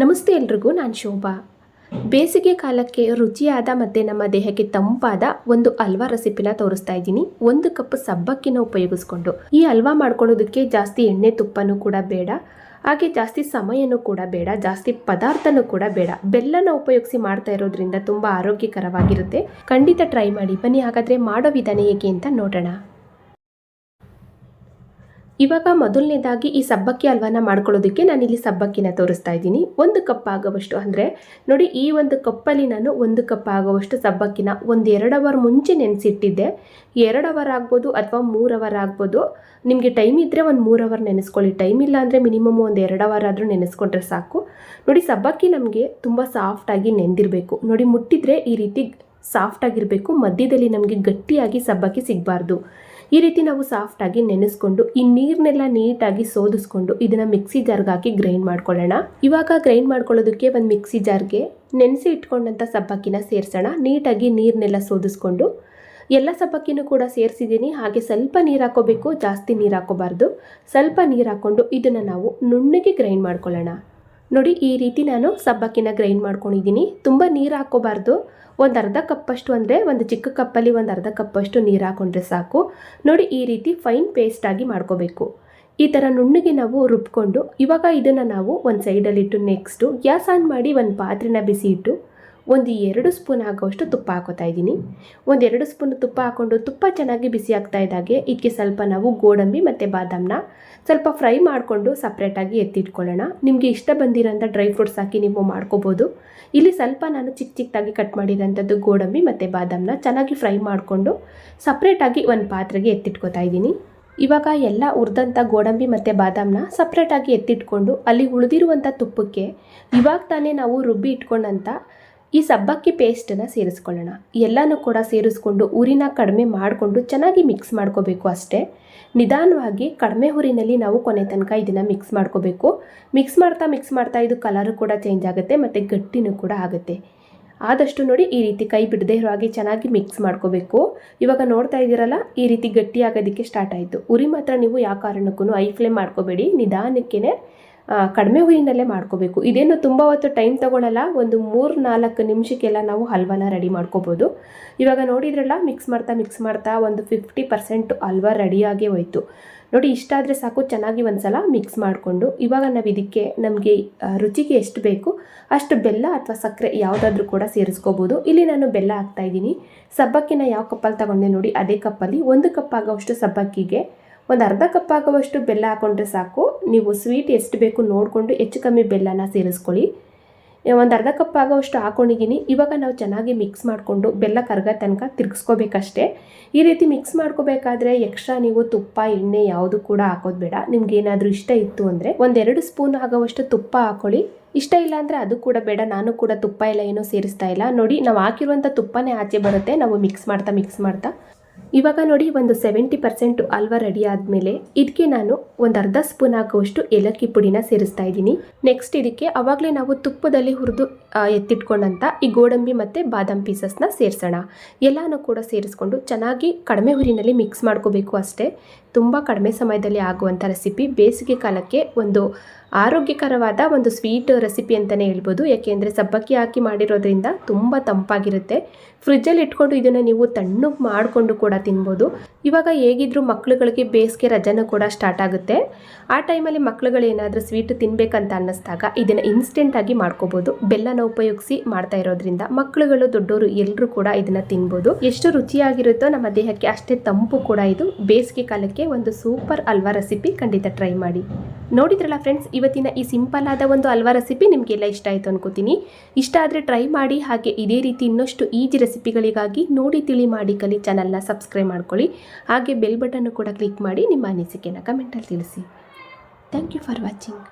ನಮಸ್ತೆ ಎಲ್ರಿಗೂ, ನಾನು ಶೋಭಾ. ಬೇಸಿಗೆ ಕಾಲಕ್ಕೆ ರುಚಿಯಾದ ಮತ್ತು ನಮ್ಮ ದೇಹಕ್ಕೆ ತಂಪಾದ ಒಂದು ಹಲ್ವಾ ರೆಸಿಪಿನ ತೋರಿಸ್ತಾ ಇದ್ದೀನಿ. ಒಂದು ಕಪ್ ಸಬ್ಬಕ್ಕಿನ ಉಪಯೋಗಿಸ್ಕೊಂಡು. ಈ ಹಲ್ವಾ ಮಾಡ್ಕೊಳ್ಳೋದಕ್ಕೆ ಜಾಸ್ತಿ ಎಣ್ಣೆ ತುಪ್ಪನೂ ಕೂಡ ಬೇಡ. ಹಾಗೆ ಜಾಸ್ತಿ ಸಮಯನೂ ಕೂಡ ಬೇಡ. ಜಾಸ್ತಿ ಪದಾರ್ಥನೂ ಕೂಡ ಬೇಡ. ಬೆಲ್ಲನ ಉಪಯೋಗಿಸಿ ಮಾಡ್ತಾ ಇರೋದ್ರಿಂದ ತುಂಬ ಆರೋಗ್ಯಕರವಾಗಿರುತ್ತೆ. ಖಂಡಿತ ಟ್ರೈ ಮಾಡಿ. ಬನ್ನಿ, ಹಾಗಾದರೆ ಮಾಡೋ ವಿಧಾನ ಹೇಗೆ ಅಂತ ನೋಡೋಣ. ಇವಾಗ ಮೊದಲನೇದಾಗಿ ಈ ಸಬ್ಬಕ್ಕಿ ಹಲ್ವಾನ ಮಾಡ್ಕೊಳ್ಳೋದಕ್ಕೆ ನಾನಿಲ್ಲಿ ಸಬ್ಬಕ್ಕಿನ ತೋರಿಸ್ತಾ ಇದ್ದೀನಿ. ಒಂದು ಕಪ್ ಆಗುವಷ್ಟು ಅಂದರೆ, ನೋಡಿ ಈ ಒಂದು ಕಪ್ಪಲ್ಲಿ ನಾನು ಒಂದು ಕಪ್ ಆಗುವಷ್ಟು ಸಬ್ಬಕ್ಕಿನ ಒಂದು ಎರಡು ಅವರ್ ಮುಂಚೆ ನೆನೆಸಿಟ್ಟಿದ್ದೆ. ಎರಡು ಅವರ್ ಆಗ್ಬೋದು ಅಥವಾ ಮೂರು ಅವರ್ ಆಗ್ಬೋದು. ನಿಮಗೆ ಟೈಮ್ ಇದ್ದರೆ ಒಂದು ಮೂರು ಅವರ್ ನೆನೆಸ್ಕೊಳ್ಳಿ. ಟೈಮ್ ಇಲ್ಲ ಅಂದರೆ ಮಿನಿಮಮ್ ಒಂದು ಎರಡು ಅವರ್ ಆದರೂ ನೆನೆಸ್ಕೊಂಡ್ರೆ ಸಾಕು. ನೋಡಿ ಸಬ್ಬಕ್ಕಿ ನಮಗೆ ತುಂಬ ಸಾಫ್ಟಾಗಿ ನೆಂದಿರಬೇಕು. ನೋಡಿ ಮುಟ್ಟಿದ್ರೆ ಈ ರೀತಿ ಸಾಫ್ಟಾಗಿರಬೇಕು ಮಧ್ಯದಲ್ಲಿ ನಮಗೆ ಗಟ್ಟಿಯಾಗಿ ಸಬ್ಬಕ್ಕಿ ಸಿಗಬಾರ್ದು. ಈ ರೀತಿ ನಾವು ಸಾಫ್ಟಾಗಿ ನೆನೆಸ್ಕೊಂಡು, ಈ ನೀರನ್ನೆಲ್ಲ ನೀಟಾಗಿ ಸೋದಿಸ್ಕೊಂಡು ಇದನ್ನು ಮಿಕ್ಸಿ ಜಾರ್ಗೆ ಹಾಕಿ ಗ್ರೈಂಡ್ ಮಾಡ್ಕೊಳ್ಳೋಣ. ಇವಾಗ ಗ್ರೈಂಡ್ ಮಾಡ್ಕೊಳ್ಳೋದಕ್ಕೆ ಒಂದು ಮಿಕ್ಸಿ ಜಾರ್ಗೆ ನೆನೆಸಿ ಇಟ್ಕೊಂಡಂಥ ಸಬ್ಬಕ್ಕಿನ ಸೇರಿಸೋಣ. ನೀಟಾಗಿ ನೀರನ್ನೆಲ್ಲ ಸೋದಿಸ್ಕೊಂಡು, ಎಲ್ಲ ಸಬ್ಬಕ್ಕಿನೂ ಕೂಡ ಸೇರಿಸಿದ್ದೀನಿ. ಹಾಗೆ ಸ್ವಲ್ಪ ನೀರು ಹಾಕೋಬೇಕು ಜಾಸ್ತಿ ನೀರು ಹಾಕೋಬಾರ್ದು ಸ್ವಲ್ಪ ನೀರು ಹಾಕ್ಕೊಂಡು ಇದನ್ನು ನಾವು ನುಣ್ಣಗೆ ಗ್ರೈಂಡ್ ಮಾಡ್ಕೊಳ್ಳೋಣ. ನೋಡಿ, ಈ ರೀತಿ ನಾನು ಸಬ್ಬಕ್ಕಿನ ಗ್ರೈಂಡ್ ಮಾಡ್ಕೊಂಡಿದ್ದೀನಿ. ತುಂಬ ನೀರು ಹಾಕೋಬಾರ್ದು ಒಂದು ಅರ್ಧ ಕಪ್ಪಷ್ಟು ಅಂದರೆ ಒಂದು ಚಿಕ್ಕ ಕಪ್ಪಲ್ಲಿ ಒಂದು ಅರ್ಧ ಕಪ್ಪಷ್ಟು ನೀರು ಹಾಕೊಂಡ್ರೆ ಸಾಕು. ನೋಡಿ, ಈ ರೀತಿ ಫೈನ್ ಪೇಸ್ಟಾಗಿ ಮಾಡ್ಕೋಬೇಕು. ಈ ಥರ ನುಣ್ಣಗೆ ನಾವು ರುಬ್ಕೊಂಡು ಇವಾಗ ಇದನ್ನು ನಾವು ಒಂದು ಸೈಡಲ್ಲಿಟ್ಟು ನೆಕ್ಸ್ಟು ಗ್ಯಾಸ್ ಆನ್ ಮಾಡಿ ಒಂದು ಪಾತ್ರೆನ ಬಿಸಿ ಇಟ್ಟು ಒಂದು ಎರಡು ಸ್ಪೂನ್ ಆಗೋಷ್ಟು ತುಪ್ಪ ಹಾಕೋತಾ ಇದ್ದೀನಿ. ಒಂದು ಎರಡು ಸ್ಪೂನ್ ತುಪ್ಪ ಹಾಕ್ಕೊಂಡು ತುಪ್ಪ ಚೆನ್ನಾಗಿ ಬಿಸಿ ಆಗ್ತಾ ಇದ್ದಾಗೆ ಇದಕ್ಕೆ ಸ್ವಲ್ಪ ನಾವು ಗೋಡಂಬಿ ಮತ್ತು ಬಾದಾಮನ್ನ ಸ್ವಲ್ಪ ಫ್ರೈ ಮಾಡಿಕೊಂಡು ಸಪ್ರೇಟಾಗಿ ಎತ್ತಿಟ್ಕೊಳ್ಳೋಣ. ನಿಮಗೆ ಇಷ್ಟ ಬಂದಿರೋಂಥ ಡ್ರೈ ಫ್ರೂಟ್ಸ್ ಹಾಕಿ ನೀವು ಮಾಡ್ಕೋಬೋದು. ಇಲ್ಲಿ ಸ್ವಲ್ಪ ನಾನು ಚಿಕ್ಕ ಚಿಕ್ಕದಾಗಿ ಕಟ್ ಮಾಡಿರೋಂಥದ್ದು ಗೋಡಂಬಿ ಮತ್ತು ಬಾದಾಮನ್ನ ಚೆನ್ನಾಗಿ ಫ್ರೈ ಮಾಡಿಕೊಂಡು ಸಪ್ರೇಟಾಗಿ ಒಂದು ಪಾತ್ರೆಗೆ ಎತ್ತಿಟ್ಕೋತಾ ಇದ್ದೀನಿ. ಇವಾಗ ಎಲ್ಲ ಹುರಿದಂಥ ಗೋಡಂಬಿ ಮತ್ತು ಬಾದಾಮನ್ನ ಸಪ್ರೇಟಾಗಿ ಎತ್ತಿಟ್ಕೊಂಡು ಅಲ್ಲಿ ಉಳಿದಿರುವಂಥ ತುಪ್ಪಕ್ಕೆ ಇವಾಗ ತಾನೇ ನಾವು ರುಬ್ಬಿ ಇಟ್ಕೊಂಡಂಥ ಈ ಸಬ್ಬಕ್ಕಿ ಪೇಸ್ಟನ್ನು ಸೇರಿಸ್ಕೊಳ್ಳೋಣ. ಎಲ್ಲನೂ ಕೂಡ ಸೇರಿಸ್ಕೊಂಡು ಉರಿನ ಕಡಿಮೆ ಮಾಡಿಕೊಂಡು ಚೆನ್ನಾಗಿ ಮಿಕ್ಸ್ ಮಾಡ್ಕೋಬೇಕು ಅಷ್ಟೇ. ನಿಧಾನವಾಗಿ ಕಡಿಮೆ ಹುರಿನಲ್ಲಿ ನಾವು ಕೊನೆ ತನಕ ಇದನ್ನು ಮಿಕ್ಸ್ ಮಾಡ್ಕೋಬೇಕು. ಮಿಕ್ಸ್ ಮಾಡ್ತಾ ಮಿಕ್ಸ್ ಮಾಡ್ತಾ ಇದು ಕಲರು ಕೂಡ ಚೇಂಜ್ ಆಗುತ್ತೆ ಮತ್ತು ಗಟ್ಟಿನೂ ಕೂಡ ಆಗುತ್ತೆ. ಆದಷ್ಟು ನೋಡಿ ಈ ರೀತಿ ಕೈ ಬಿಡದೆ ಇರೋ ಹಾಗೆ ಚೆನ್ನಾಗಿ ಮಿಕ್ಸ್ ಮಾಡ್ಕೋಬೇಕು. ಇವಾಗ ನೋಡ್ತಾ ಇದ್ದೀರಲ್ಲ, ಈ ರೀತಿ ಗಟ್ಟಿ ಆಗೋದಕ್ಕೆ ಸ್ಟಾರ್ಟ್ ಆಯಿತು. ಉರಿ ಮಾತ್ರ ನೀವು ಯಾವ ಕಾರಣಕ್ಕೂ ಐ ಫ್ಲೇಮ್ ಮಾಡ್ಕೋಬೇಡಿ. ನಿಧಾನಕ್ಕೇ ಕಡಿಮೆ ಹುರಿನಲ್ಲೇ ಮಾಡ್ಕೋಬೇಕು. ಇದೇನು ತುಂಬ ಹೊತ್ತು ಟೈಮ್ ತೊಗೊಳ್ಳಲ್ಲ ಒಂದು ಮೂರು ನಾಲ್ಕು ನಿಮಿಷಕ್ಕೆಲ್ಲ ನಾವು ಹಲ್ವಾನ ರೆಡಿ ಮಾಡ್ಕೋಬೋದು. ಇವಾಗ ನೋಡಿದ್ರಲ್ಲ ಮಿಕ್ಸ್ ಮಾಡ್ತಾ ಮಿಕ್ಸ್ ಮಾಡ್ತಾ ಒಂದು ಫಿಫ್ಟಿ ಪರ್ಸೆಂಟ್ ಹಲ್ವಾ ರೆಡಿಯಾಗೇ ಹೋಯಿತು. ನೋಡಿ, ಇಷ್ಟ ಆದರೆ ಸಾಕು, ಚೆನ್ನಾಗಿ ಒಂದು ಸಲ ಮಿಕ್ಸ್ ಮಾಡಿಕೊಂಡು. ಇವಾಗ ನಾವು ಇದಕ್ಕೆ ನಮಗೆ ರುಚಿಗೆ ಎಷ್ಟು ಬೇಕು, ಅಷ್ಟು ಬೆಲ್ಲ ಅಥವಾ ಸಕ್ಕರೆ ಯಾವುದಾದ್ರೂ ಕೂಡ ಸೇರಿಸ್ಕೋಬೋದು. ಇಲ್ಲಿ ನಾನು ಬೆಲ್ಲ ಹಾಕ್ತಾಯಿದ್ದೀನಿ ಸಬ್ಬಕ್ಕಿನ ಯಾವ ಕಪ್ಪಲ್ಲಿ ತಗೊಂಡೆ ನೋಡಿ, ಅದೇ ಕಪ್ಪಲ್ಲಿ. ಒಂದು ಕಪ್ ಸಬ್ಬಕ್ಕಿಗೆ ಒಂದು ಅರ್ಧ ಕಪ್ ಆಗುವಷ್ಟು ಬೆಲ್ಲ ಹಾಕೊಂಡ್ರೆ ಸಾಕು. ನೀವು ಸ್ವೀಟ್ ಎಷ್ಟು ಬೇಕು ನೋಡಿಕೊಂಡು ಹೆಚ್ಚು ಕಮ್ಮಿ ಬೆಲ್ಲನ ಸೇರಿಸ್ಕೊಳ್ಳಿ. ಒಂದು ಅರ್ಧ ಕಪ್ ಆಗೋವಷ್ಟು ಹಾಕೊಂಡಿದ್ದೀನಿ. ಇವಾಗ ನಾವು ಚೆನ್ನಾಗಿ ಮಿಕ್ಸ್ ಮಾಡಿಕೊಂಡು ಬೆಲ್ಲ ಕರ್ಗ ತನಕ ತಿರ್ಗಿಸ್ಕೋಬೇಕಷ್ಟೇ. ಈ ರೀತಿ ಮಿಕ್ಸ್ ಮಾಡ್ಕೋಬೇಕಾದ್ರೆ ಎಕ್ಸ್ಟ್ರಾ ನೀವು ತುಪ್ಪ, ಎಣ್ಣೆ ಯಾವುದು ಕೂಡ ಹಾಕೋದು ಬೇಡ. ನಿಮ್ಗೆ ಏನಾದರೂ ಇಷ್ಟ ಇತ್ತು ಅಂದರೆ ಒಂದೆರಡು ಸ್ಪೂನ್ ಆಗೋವಷ್ಟು ತುಪ್ಪ ಹಾಕೊಳ್ಳಿ. ಇಷ್ಟ ಇಲ್ಲ ಅಂದರೆ ಅದು ಕೂಡ ಬೇಡ. ನಾನು ಕೂಡ ತುಪ್ಪ ಎಲ್ಲ ಏನೂ ಸೇರಿಸ್ತಾ ಇಲ್ಲ. ನೋಡಿ, ನಾವು ಹಾಕಿರುವಂಥ ತುಪ್ಪನೇ ಆಚೆ ಬರುತ್ತೆ. ನಾವು ಮಿಕ್ಸ್ ಮಾಡ್ತಾ ಮಿಕ್ಸ್ ಮಾಡ್ತಾ. ಇವಾಗ ನೋಡಿ, ಒಂದು ಸೆವೆಂಟಿ ಪರ್ಸೆಂಟ್ ಹಲ್ವಾ ರೆಡಿ ಆದಮೇಲೆ? ಇದಕ್ಕೆ ನಾನು ಒಂದು ಅರ್ಧ ಸ್ಪೂನ್ ಆಗುವಷ್ಟು ಏಲಕ್ಕಿ ಪುಡಿನ ಸೇರಿಸ್ತಾ ಇದ್ದೀನಿ. ನೆಕ್ಸ್ಟ್ ಇದಕ್ಕೆ ಅವಾಗಲೇ ನಾವು ತುಪ್ಪದಲ್ಲಿ ಹುರಿದು ಎತ್ತಿಟ್ಕೊಂಡಂಥ ಈ ಗೋಡಂಬಿ ಮತ್ತು ಬಾದಾಮ್ ಪೀಸಸ್ನ ಸೇರಿಸೋಣ. ಎಲ್ಲನೂ ಕೂಡ ಸೇರಿಸ್ಕೊಂಡು ಚೆನ್ನಾಗಿ ಕಡಿಮೆ ಹುರಿನಲ್ಲಿ ಮಿಕ್ಸ್ ಮಾಡ್ಕೋಬೇಕು ಅಷ್ಟೇ. ತುಂಬ ಕಡಿಮೆ ಸಮಯದಲ್ಲಿ ಆಗುವಂಥ ರೆಸಿಪಿ ಬೇಸಿಗೆ ಕಾಲಕ್ಕೆ ಒಂದು ಆರೋಗ್ಯಕರವಾದ ಒಂದು ಸ್ವೀಟ್ ರೆಸಿಪಿ ಅಂತಲೇ ಹೇಳ್ಬೋದು. ಯಾಕೆಂದರೆ ಸಬ್ಬಕ್ಕಿ ಹಾಕಿ ಮಾಡಿರೋದ್ರಿಂದ ತುಂಬ ತಂಪಾಗಿರುತ್ತೆ. ಫ್ರಿಜ್ಜಲ್ಲಿ ಇಟ್ಕೊಂಡು ಇದನ್ನು ನೀವು ತಣ್ಣಗೆ ಮಾಡಿಕೊಂಡು ಕೂಡ ತಿನ್ಬೋದು. ಇವಾಗ ಹೇಗಿದ್ರು ಮಕ್ಳುಗಳಿಗೆ ಬೇಸಿಗೆ ರಜಾನು ಕೂಡ ಸ್ಟಾರ್ಟ್ ಆಗುತ್ತೆ. ಆ ಟೈಮಲ್ಲಿ ಮಕ್ಳುಗಳು ಏನಾದರೂ ಸ್ವೀಟ್ ತಿನ್ನಬೇಕಂತ ಅನ್ನಿಸ್ದಾಗ ಇದನ್ನು ಇನ್ಸ್ಟೆಂಟಾಗಿ ಮಾಡ್ಕೋಬೋದು. ಬೆಲ್ಲನ ಉಪಯೋಗಿಸಿ ಮಾಡ್ತಾ ಇರೋದ್ರಿಂದ ಮಕ್ಳುಗಳು ದೊಡ್ಡವರು ಎಲ್ಲರೂ ಕೂಡ ಇದನ್ನು ತಿನ್ಬೋದು. ಎಷ್ಟು ರುಚಿಯಾಗಿರುತ್ತೋ ನಮ್ಮ ದೇಹಕ್ಕೆ ಅಷ್ಟೇ ತಂಪು ಕೂಡ ಇದು. ಬೇಸಿಗೆ ಕಾಲಕ್ಕೆ ಒಂದು ಸೂಪರ್ ಅಲ್ವಾ ರೆಸಿಪಿ? ಖಂಡಿತ ಟ್ರೈ ಮಾಡಿ. ನೋಡಿದ್ರಲ್ಲ ಫ್ರೆಂಡ್ಸ್ ಇವತ್ತಿನ ಈ ಸಿಂಪಲ್ ಆದ ಒಂದು ಅಲ್ವಾ ರೆಸಿಪಿ ನಿಮಗೆಲ್ಲ ಇಷ್ಟ ಆಯಿತು ಅನ್ಕೋತೀನಿ. ಇಷ್ಟ ಆದರೆ ಟ್ರೈ ಮಾಡಿ, ಹಾಗೆ ಇದೇ ರೀತಿ ಇನ್ನಷ್ಟು ಈಜಿ ರೆಸಿಪಿಗಳಿಗಾಗಿ ನೋಡಿ, ತಿಳಿ ಮಾಡಿ ಕಲಿ ಚಾನಲ್ನ ಸಬ್ಸ್ಕ್ರೈಬ್ ಮಾಡ್ಕೊಳ್ಳಿ. ಹಾಗೆ ಬೆಲ್ ಬಟನ್ನು ಕೂಡ ಕ್ಲಿಕ್ ಮಾಡಿ ನಿಮ್ಮ ಅನಿಸಿಕೆನ ಕಮೆಂಟಲ್ಲಿ ತಿಳಿಸಿ. Thank you for watching